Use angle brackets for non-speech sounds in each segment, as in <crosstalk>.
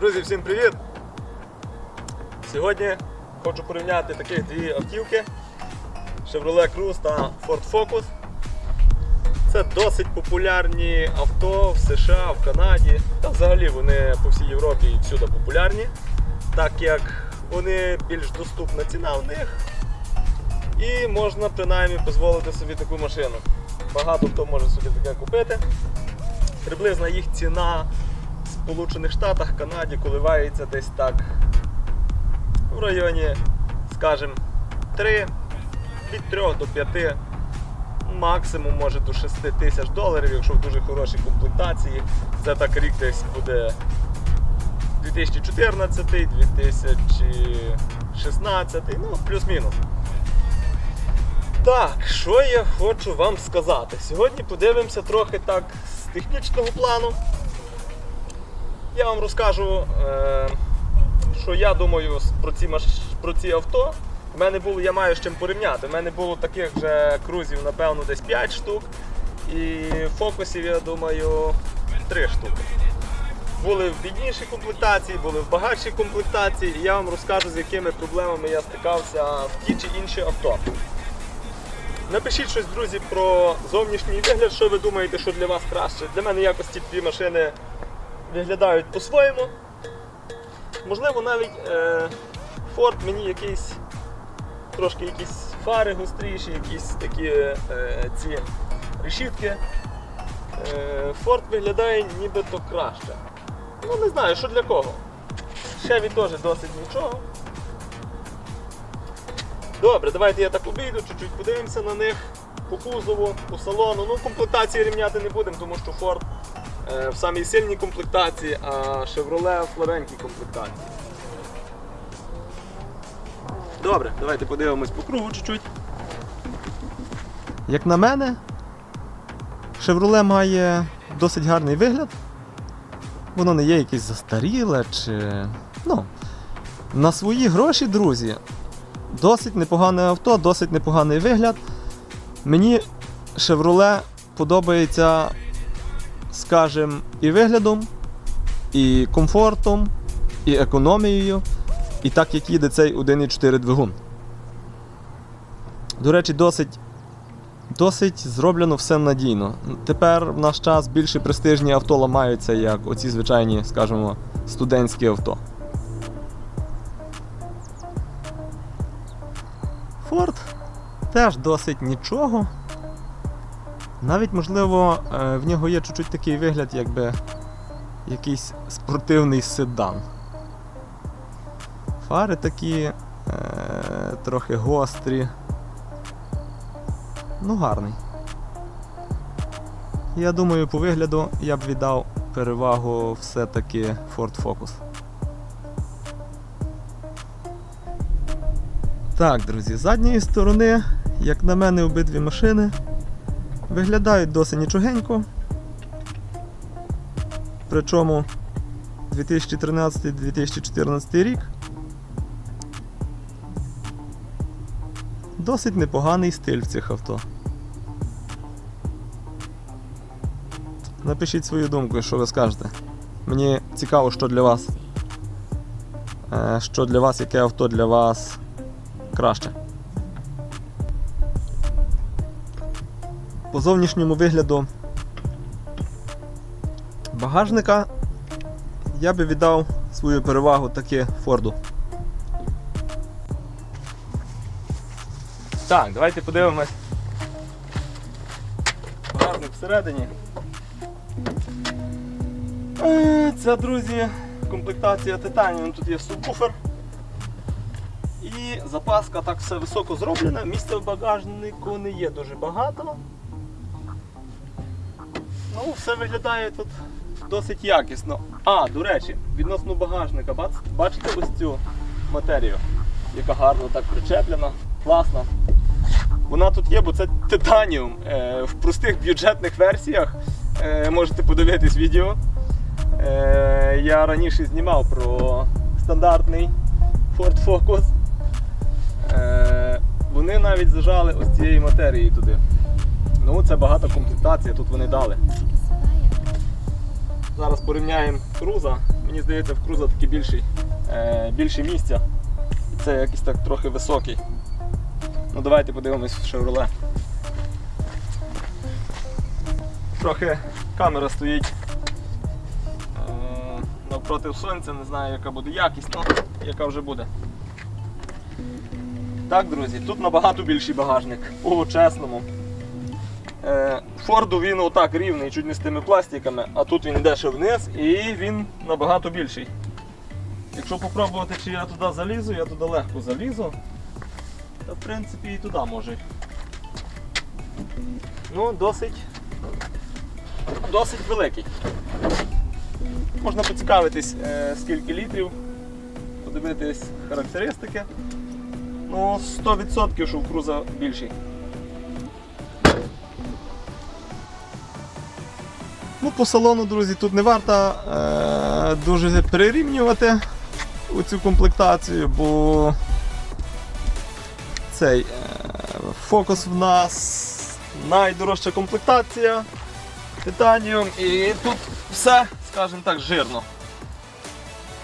Друзі, всім привіт! Сьогодні хочу порівняти таких дві автівки Chevrolet Cruze та Ford Focus. Це досить популярні авто в США, в Канаді, та взагалі вони по всій Європі і всюди популярні, так як вони більш доступна ціна в них і можна принаймні дозволити собі таку машину. Багато хто може собі таке купити. Приблизна їх ціна Сполучених Штатах, Канаді коливається десь так в районі, скажімо, 3, від 3 до 5, максимум може до 6 тисяч доларів, якщо в дуже хорошій комплектації. Це так рік десь буде 2014, 2016, ну, плюс-мінус. Так, що я хочу вам сказати? Сьогодні подивимося трохи так з технічного плану. Я вам розкажу, е, що я думаю про ці, про ці авто. У мене було, я маю з чим порівняти. У мене було таких вже крузів, напевно, десь 5 штук. І фокусів, я думаю, 3 штуки. Були в біднішій комплектації, були в багатшій комплектації, і я вам розкажу, з якими проблемами я стикався в ті чи інші авто. Напишіть щось, друзі, про зовнішній вигляд, що ви думаєте, що для вас краще. Для мене якось ці дві машини виглядають по-своєму. Можливо, навіть е, Ford мені якийсь трошки якісь фари гостріші, якісь такі е, ці решітки. Е, Ford виглядає нібито краще. Ну не знаю, що для кого. Chevy теж досить нічого. Добре, давайте я так обійду, чуть-чуть подивимося на них по кузову, по салону. Ну, комплектації рівняти не будемо, тому що Ford в самій сильній комплектації, а Chevrolet в слабенькій комплектації. Добре, давайте подивимось по кругу чуть-чуть. Як на мене, Chevrolet має досить гарний вигляд. Воно не є якесь застаріле чи. Ну, на свої гроші, друзі, досить непогане авто, досить непоганий вигляд. Мені Chevrolet подобається, скажімо, і виглядом, і комфортом, і економією, і так як їде цей 1.4 двигун. До речі, досить Досить зроблено все надійно. Тепер в наш час більше престижні авто ламаються, як оці звичайні, скажімо, студентські авто. Форд теж досить нічого. Навіть, можливо, е, в нього є чуть-чуть такий вигляд, якби якийсь спортивний седан. Фари такі е, трохи гострі. Ну, гарний. Я думаю, по вигляду я б віддав перевагу все-таки Ford Focus. Так, друзі, з задньої сторони, як на мене, обидві машини виглядають досить нічогенько. Причому 2013-2014 рік Досить непоганий стиль в цих авто. Напишіть свою думку, що ви скажете. Мені цікаво, що для вас. Е, Що для вас, яке авто для вас краще. По зовнішньому вигляду багажника я би віддав свою перевагу таки Форду. Так, давайте подивимось. Багажник всередині. Це, друзі, комплектація Titanium. Тут є субвуфер. І запаска так все високо зроблена. Місця в багажнику не є дуже багато. Ну, все виглядає тут досить якісно. А, до речі, відносно багажника, бачите ось цю матерію, яка гарно так причеплена, класна. Вона тут є, бо це титаніум. Е, в простих бюджетних версіях е, можете подивитись відео. Е, я раніше знімав про стандартний Ford Focus. Вони навіть зажали ось цієї матерії туди. Ну, це багата комплектація, тут вони дали. Зараз порівняємо круза. Мені здається, в круза таки більший, більше місця. Це якийсь так трохи високий. Ну давайте подивимось в Chevrolet. Трохи камера стоїть е, навпроти сонця, не знаю яка буде якість, ну яка вже буде. Так, друзі, тут набагато більший багажник, по-чесному. Е, Форду він отак рівний, чуть не з тими пластиками, а тут він йде ще вниз і він набагато більший. Якщо попробувати, чи я туди залізу, я туди легко залізу. Та в принципі і туди може. Ну, досить. Досить великий. Можна поцікавитись, е, скільки літрів, подивитись характеристики. Ну, 100% що в круза більший. Ну, по салону, друзі, тут не варто е, дуже прирівнювати цю комплектацію, бо цей е, фокус в нас Найдорожча комплектація. Титаніум і тут все, скажімо так, жирно.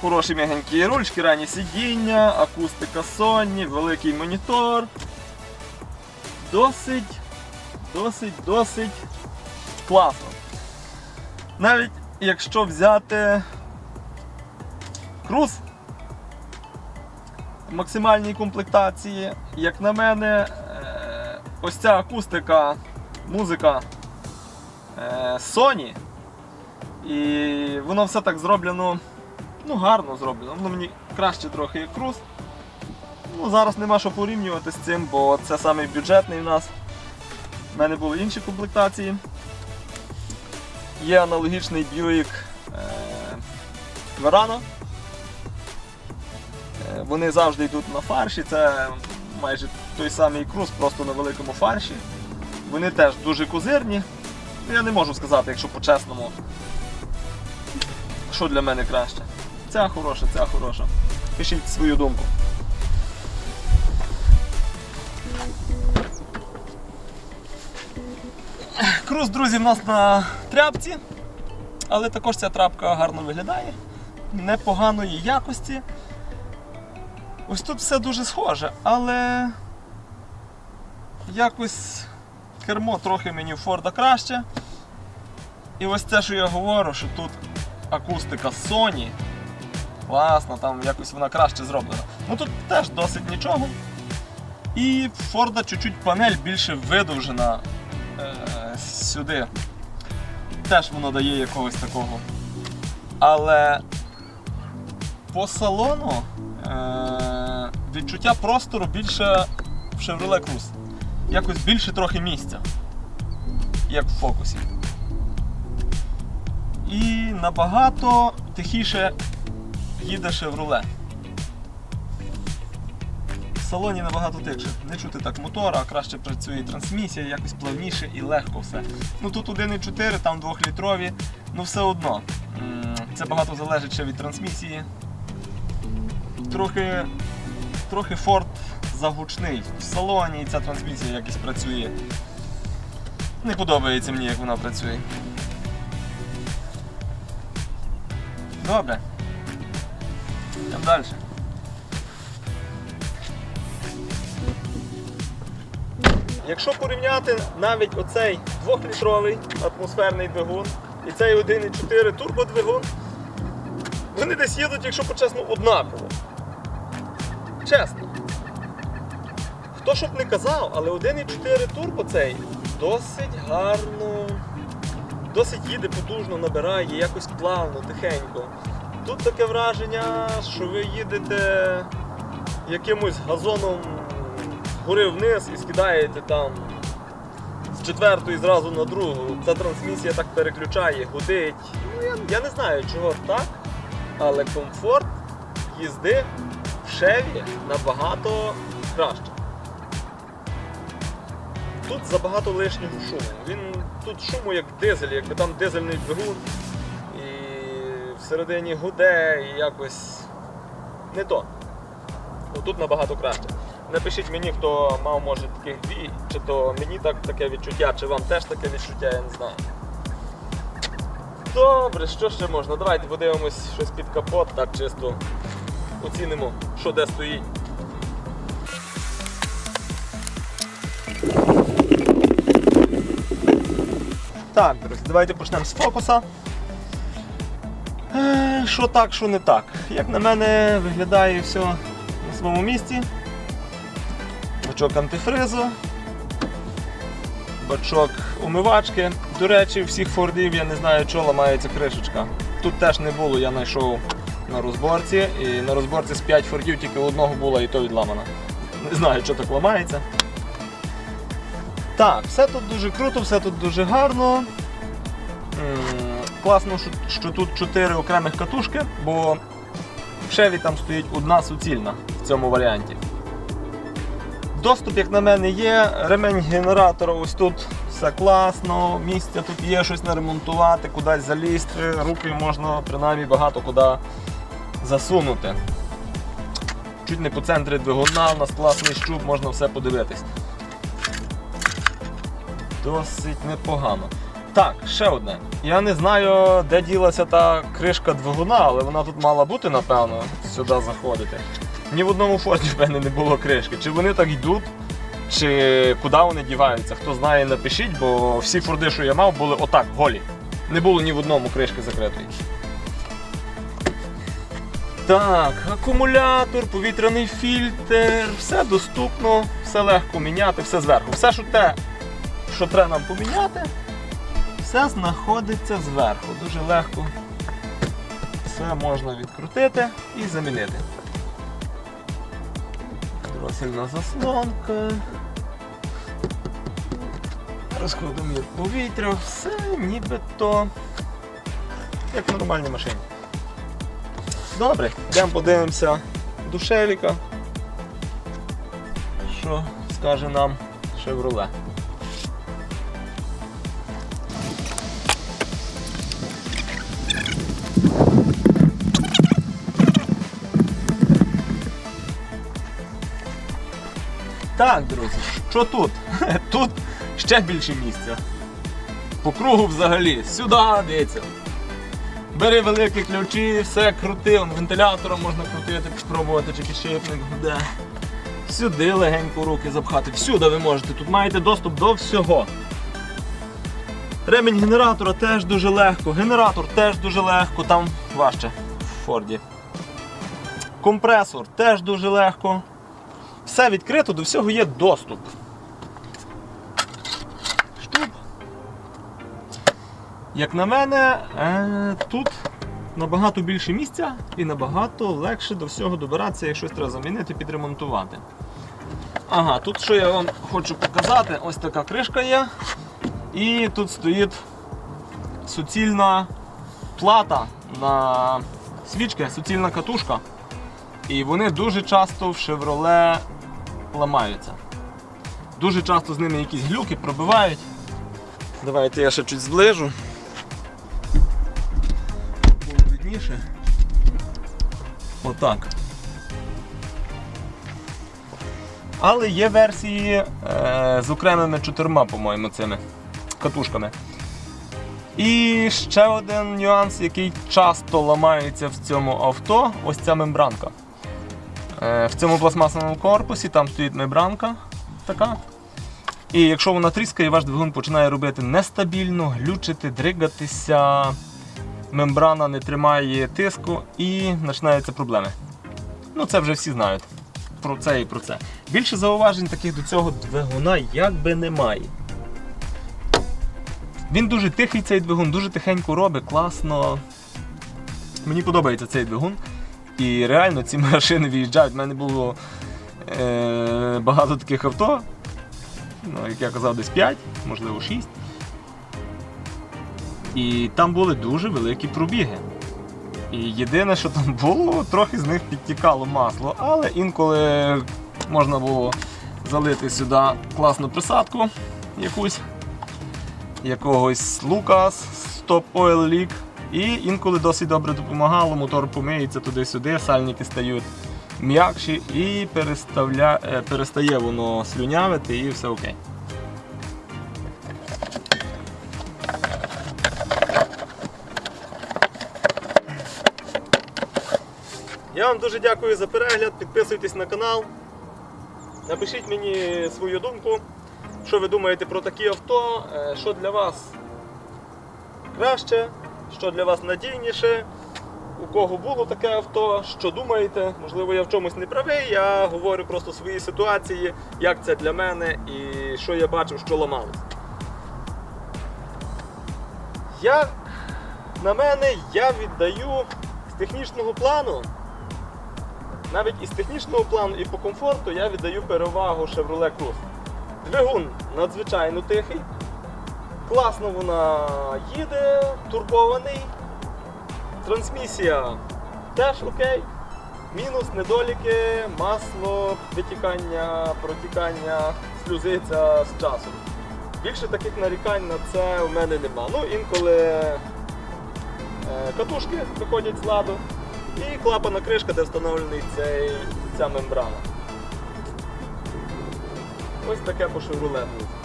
Хороші м'ягенькі ручки, ранні сидіння, акустика Sony, великий монітор. Досить, досить, досить класно. Навіть якщо взяти круз в максимальній комплектації, як на мене, е, ось ця акустика, музика е, Sony. І воно все так зроблено, ну гарно зроблено. Воно мені краще трохи як круз. Ну, зараз нема що порівнювати з цим, бо це самий бюджетний в нас. У мене були інші комплектації. Є аналогічний Buick Verano. Е, Вони завжди йдуть на фарші, це майже той самий круз, просто на великому фарші. Вони теж дуже козирні. Ну, Я не можу сказати, якщо по-чесному, що для мене краще. Ця хороша, ця хороша. Пишіть свою думку. Круз, друзі, в нас на тряпці, але також ця трапка гарно виглядає, непоганої якості. Ось тут все дуже схоже, але якось кермо трохи мені у Форда краще. І ось це, що я говорю, що тут акустика Sony. Класно, там якось вона краще зроблена. Ну тут теж досить нічого. І Форда чуть-чуть панель більше видовжена е, сюди. Теж воно дає якогось такого. Але по салону е, відчуття простору більше в Chevrolet Cruze. Якось більше трохи місця, як в фокусі. І набагато тихіше їде Chevrolet. Салоні набагато тихше. Не чути так мотора, а краще працює трансмісія, якось плавніше і легко все. Ну тут 1,4, там 2-літрові, ну все одно. Це багато залежить ще від трансмісії. Трохи, трохи Ford загучний. В салоні і ця трансмісія якось працює. Не подобається мені, як вона працює. Добре. Йдемо далі. Якщо порівняти навіть оцей 2-літровий атмосферний двигун і цей 1,4 турбодвигун, вони десь їдуть, якщо по-чесно, однаково. Чесно. Хто щоб не казав, але 1,4 турбо цей досить гарно, досить їде потужно, набирає, якось плавно, тихенько. Тут таке враження, що ви їдете якимось газоном гори вниз і скидаєте там з четвертої зразу на другу. Ця трансмісія так переключає, гудить. Ну, я, я не знаю, чого так, але комфорт їзди в шеві набагато краще. Тут забагато лишнього шуму. Він тут шуму як дизель, якби там дизельний двигун і всередині гуде і якось не то. Тут набагато краще. Напишіть мені, хто мав може таких дві, чи то мені так таке відчуття, чи вам теж таке відчуття, я не знаю. Добре, що ще можна? Давайте подивимось щось під капот, так чисто оцінимо, що де стоїть. Так, друзі, давайте почнемо з фокуса. Е, Що так, що не так. Як на мене, виглядає все на своєму місці. Бачок антифризу, бачок умивачки. До речі, всіх фордів я не знаю, чого ламається кришечка. Тут теж не було, я знайшов на розборці. І на розборці з 5 фордів тільки одного було і то відламано. Не знаю, що так ламається. Так, все тут дуже круто, все тут дуже гарно. Класно, що, що тут 4 окремих катушки, бо в шеві там стоїть одна суцільна в цьому варіанті. Доступ, як на мене, є. Ремень генератора ось тут все класно, місця тут є щось наремонтувати, кудись залізти, руки можна принаймні багато куди засунути. Чуть не по центрі двигуна, у нас класний щуп, можна все подивитись. Досить непогано. Так, ще одне. Я не знаю, де ділася та кришка двигуна, але вона тут мала бути, напевно, сюди заходити. Ні в одному форті в мене не було кришки. Чи вони так йдуть, чи куди вони діваються? Хто знає, напишіть, бо всі форди, що я мав, були отак, голі. Не було ні в одному кришки закритої. Так, акумулятор, повітряний фільтр, все доступно, все легко міняти, все зверху. Все, що те, що треба нам поміняти, все знаходиться зверху. Дуже легко. Все можна відкрутити і замінити. Дросельна заслонка. Розходомір повітря, все нібито як в нормальній машині. Добре, йдемо подивимося душевіка. Що скаже нам Chevrolet. Так, друзі, що тут? <laughs> Тут ще більше місця. По кругу взагалі. Сюди, дивіться. Бери великі ключі, все крути, вентилятором можна крутити, спробувати, чи підшипник гуде. Сюди легенько руки запхати. Всюди ви можете. Тут маєте доступ до всього. Ремінь генератора теж дуже легко. Генератор теж дуже легко, там важче в Форді. Компресор теж дуже легко. Все відкрито, до всього є доступ. Штуп. Як на мене, е, тут набагато більше місця і набагато легше до всього добиратися, як щось треба замінити, підремонтувати. Ага, тут що я вам хочу показати, ось така кришка є. І тут стоїть суцільна плата на свічки, суцільна катушка. І вони дуже часто в Chevrolet ламаються. Дуже часто з ними якісь глюки пробивають. Давайте я ще чуть зближу. Було видніше. Отак. Але є версії е, з окремими чотирма, по-моєму, цими катушками. І ще один нюанс, який часто ламається в цьому авто, ось ця мембранка. Е, В цьому пластмасовому корпусі там стоїть мембранка така. І якщо вона тріскає, ваш двигун починає робити нестабільно, глючити, дригатися, мембрана не тримає тиску і починаються проблеми. Ну це вже всі знають. Про це і про це. Більше зауважень таких до цього двигуна якби немає. Він дуже тихий цей двигун, дуже тихенько робить, класно. Мені подобається цей двигун. І реально ці <laughs> машини виїжджають. У мене було е, багато таких авто. Ну, як я казав, десь 5, можливо 6. І там були дуже великі пробіги. І єдине, що там було, трохи з них підтікало масло, але інколи можна було залити сюди класну присадку якусь, якогось Lucas Stop Oil Leak. І інколи досить добре допомагало, мотор помиється туди-сюди, сальники стають м'якші і переставля... Е, перестає воно слюнявити і все окей. Я вам дуже дякую за перегляд, підписуйтесь на канал, напишіть мені свою думку, що ви думаєте про такі авто, е, що для вас краще що для вас надійніше, у кого було таке авто, що думаєте. Можливо, я в чомусь не правий, я говорю просто свої ситуації, як це для мене і що я бачив, що ламалось. Як на мене, я віддаю з технічного плану, навіть із технічного плану і по комфорту я віддаю перевагу Chevrolet Cruze. Двигун надзвичайно тихий, класно вона їде, турбований. Трансмісія теж окей. Мінус, недоліки, масло, витікання, протікання, сльозиться з часом. Більше таких нарікань на це у мене нема. Ну, інколи е, катушки виходять з ладу і клапана кришка, де встановлений цей, ця мембрана. Ось таке по Chevrolet. друзі.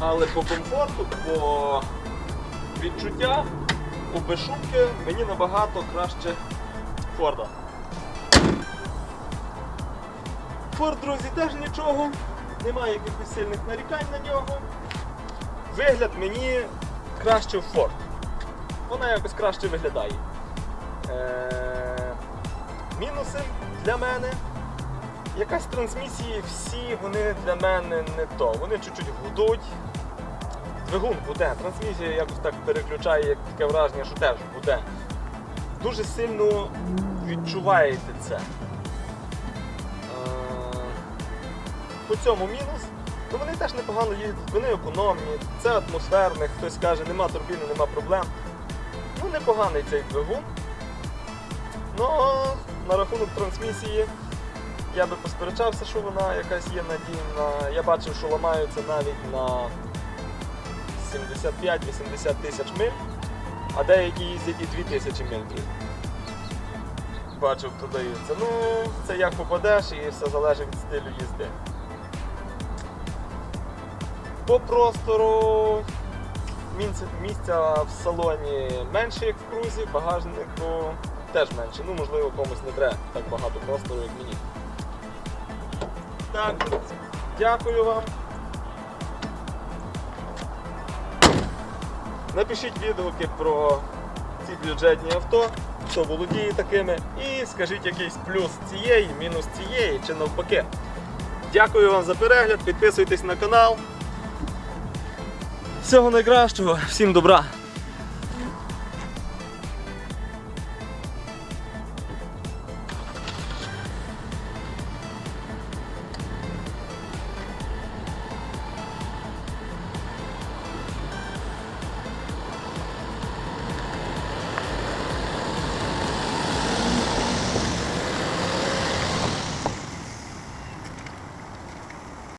Але по комфорту, по відчуттях, по безшумки мені набагато краще Форда. Форд, друзі, теж нічого, немає якихось сильних нарікань на нього. Вигляд мені краще в Форд. Вона якось краще виглядає. Е- мінуси для мене. Якась трансмісії, всі вони для мене не то. Вони чуть-чуть гудуть. Двигун гуде, трансмісія якось так переключає, як таке враження, що теж гуде. Дуже сильно відчуваєте це. Е, По цьому мінус. Ну вони теж непогано їздять, вони економні, це атмосферне, хтось каже, нема турбіни, нема проблем. Ну, непоганий цей двигун. Ну, на рахунок трансмісії я би посперечався, що вона якась є надійна. Я бачив, що ламаються навіть на 75-80 тисяч миль, а деякі їздять і 2 тисячі миль. друзі. Бачив, продаються. Ну, це як попадеш і все залежить від стилю їзди. По простору місця в салоні менше, як в крузі, багажнику теж менше. Ну, можливо, комусь не треба так багато простору, як мені. Так, дякую вам. Напишіть відгуки про ці бюджетні авто, хто володіє такими, і скажіть якийсь плюс цієї, мінус цієї чи навпаки. Дякую вам за перегляд, підписуйтесь на канал. Всього найкращого, всім добра!